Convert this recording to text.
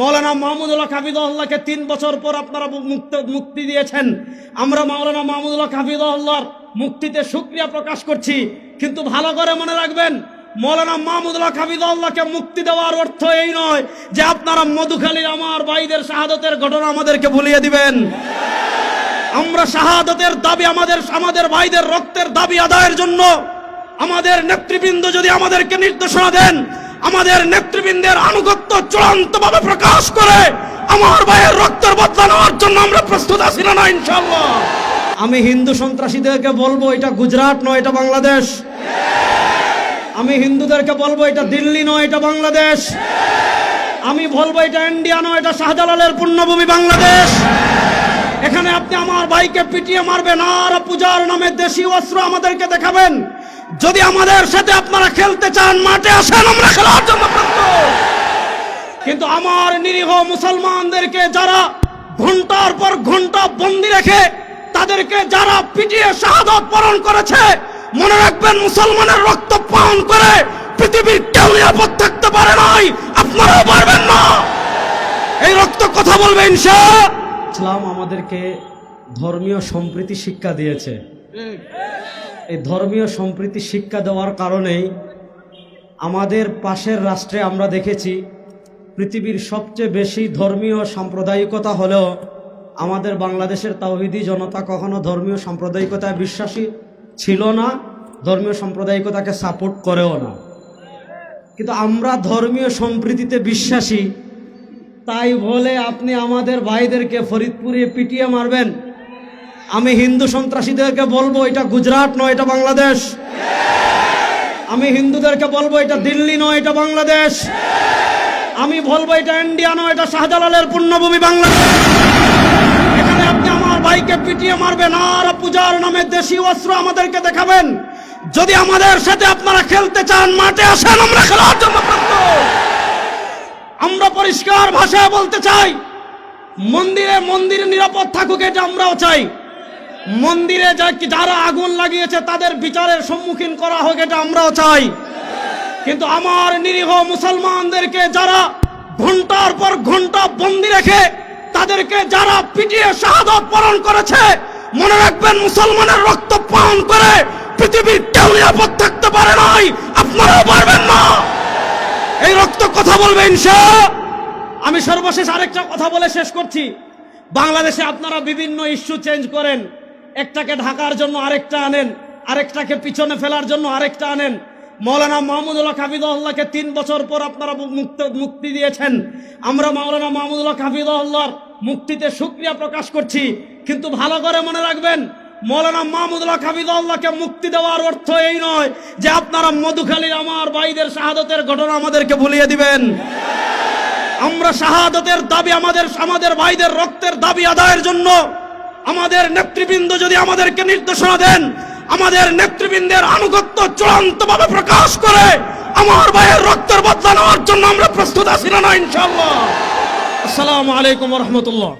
মৌলানা মাহমুদুল্লাহ হাফিদুল্লাহকে তিন বছর পর আপনারা মুক্ত মুক্তি দিয়েছেন। আমরা মৌলানা মাহমুদুল্লাহ হাফিদুল্লাহর মুক্তিতে সুক্রিয়া প্রকাশ করছি। কিন্তু ভালো করে মনে রাখবেন, মৌলানা মাহমুদুল্লাহ হাফিদুল্লাহকে মুক্তি দেওয়ার অর্থ এই নয় যে আপনারা মধুখালীর আমার ভাইদের শাহাদতের ঘটনা আমাদেরকে ভুলিয়ে দিবেন। আমরা শাহাদতের দাবি আমাদের আমাদের ভাইদের রক্তের দাবি আদায়ের জন্য আমাদের নেতৃবৃন্দ যদি আমাদেরকে নির্দেশনা দেন আমাদের নেতৃবৃন্দের আনুগত্য চূড়ান্তভাবে প্রকাশ করে আমার ভাইয়ের রক্তের বদলা নেওয়ার জন্য আমরা প্রস্তুত আছি না ইনশাল্লাহ আমি হিন্দু সন্ত্রাসীদেরকে বলব, এটা গুজরাট নয়, এটা বাংলাদেশ। আমি হিন্দুদেরকে বলব, এটা দিল্লি নয়, এটা বাংলাদেশ। আমি বলব, এটা ইন্ডিয়া নয়, এটা শাহজালালের পূর্ণভূমি বাংলাদেশ। এখানে আপনি আমার ভাইকে পিটিয়ে মারবেন, আর পূজার নামে দেশি অস্ত্র আমাদেরকে দেখাবেন। যদি আমাদের সাথে আপনারা খেলতে চান, মাঠে আসেন, আমরা খেলার জন্য কিন্তু আমার নিরীহ মুসলমানদেরকে যারা ঘণ্টার পর ঘণ্টা বন্দি রেখে তাদেরকে যারা পিটিয়ে শাহাদত বরণ করেছে, মনে রাখবেন মুসলমানের রক্ত পান করে পৃথিবীর কেউ নিরাপদ থাকতে পারে নাই। আপনারাও পারবেন না। এই রক্ত কথা বলবে ইনশা। ইসলাম আমাদেরকে ধর্মীয় সম্প্রীতি শিক্ষা দিয়েছে। এই ধর্মীয় সম্প্রীতি শিক্ষা দেওয়ার কারণেই আমাদের পাশের রাষ্ট্রে আমরা দেখেছি, পৃথিবীর সবচেয়ে বেশি ধর্মীয় সাম্প্রদায়িকতা হলেও আমাদের বাংলাদেশের তাওহিদি জনতা কখনো ধর্মীয় সাম্প্রদায়িকতায় বিশ্বাসী ছিল না, ধর্মীয় সাম্প্রদায়িকতাকে সাপোর্ট করেও না। কিন্তু আমরা ধর্মীয় সম্প্রীতিতে বিশ্বাসী, তাই বলে আপনি আমাদের ভাইদেরকে ফরিদপুরে পিটিয়ে মারবেন। আমি হিন্দু সন্ত্রাসীদেরকে বলব এটা গুজরাট নয়, এটা বাংলাদেশ। আমি হিন্দুদেরকে বলব এটা দিল্লি নয়, এটা বাংলাদেশ। আমি বলব এটা ইন্ডিয়া নয়, এটা শাহজালালের পুণ্যভূমি বাংলাদেশ। এখানে আপনি আমার ভাইকে পিটিয়ে মারবেন আর পূজার নামে দেশি অস্ত্র আমাদেরকে দেখাবেন। যদি আমাদের সাথে আপনারা খেলতে চান, মাঠে আসেন, আমরা খেলার জন্য আমরা পরিষ্কার ভাষায় বলতে চাই, মন্দিরে মন্দির নিরাপদ থাকুক, এটা আমরাও চাই। মন্দিরে যারা আগুন লাগিয়েছে, তাদের বিচারের সম্মুখীন করা হোক, এটা আমরাও চাই। কিন্তু আমার নিরীহ মুসলমানদেরকে যারা ঘণ্টার পর ঘণ্টা বন্দি রেখে, তাদেরকে যারা পিটিয়ে শাহাদত বরণ করেছে, মনে রাখবেন মুসলমানের রক্ত পান করে পৃথিবীর কেউ নিরাপদ থাকতে পারে নাই। আপনারাও পারবেন না। এই রক্ত কথা বলবে ইনশা। আমি সর্বশেষ আরেকটা কথা বলে শেষ করছি। বাংলাদেশে আপনারা বিভিন্ন ইস্যু চেঞ্জ করেন। একটাকে ঢাকার জন্য আরেকটা আনেন, আরেকটাকে পিছনে ফেলার জন্য আরেকটা আনেন। মৌলানা মাহমুদুল্লাহ হাফিদুল্লাহকে তিন বছর পর আপনারা মুক্ত, মুক্তি দিয়েছেন। আমরা মৌলানা মাহমুদুল্লাহ হাফিদুল্লাহর মুক্তিতে সুক্রিয়া প্রকাশ করছি। কিন্তু ভালো করে মনে রাখবেন, মৌলানা মাহমুদুল্লাহ হাফিদুল্লাহকে মুক্তি দেওয়ার অর্থ এই নয় যে আপনারা মধুখালীর আমার ভাইদের শাহাদতের ঘটনা আমাদেরকে ভুলিয়ে দিবেন। আমরা শাহাদতের দাবি আমাদের আমাদের ভাইদের রক্তের দাবি আদায়ের জন্য আমাদের নেতৃবৃন্দ যদি আমাদেরকে নির্দেশনা দেন, আমাদের নেতৃবৃন্দের আনুগত্য চূড়ান্ত ভাবে প্রকাশ করে আমার ভাইয়ের রক্তের বদলা নেওয়ার জন্য আমরা প্রস্তুত আছি না ইনশাল্লাহ আসসালামু আলাইকুম রহমতুল্লাহ।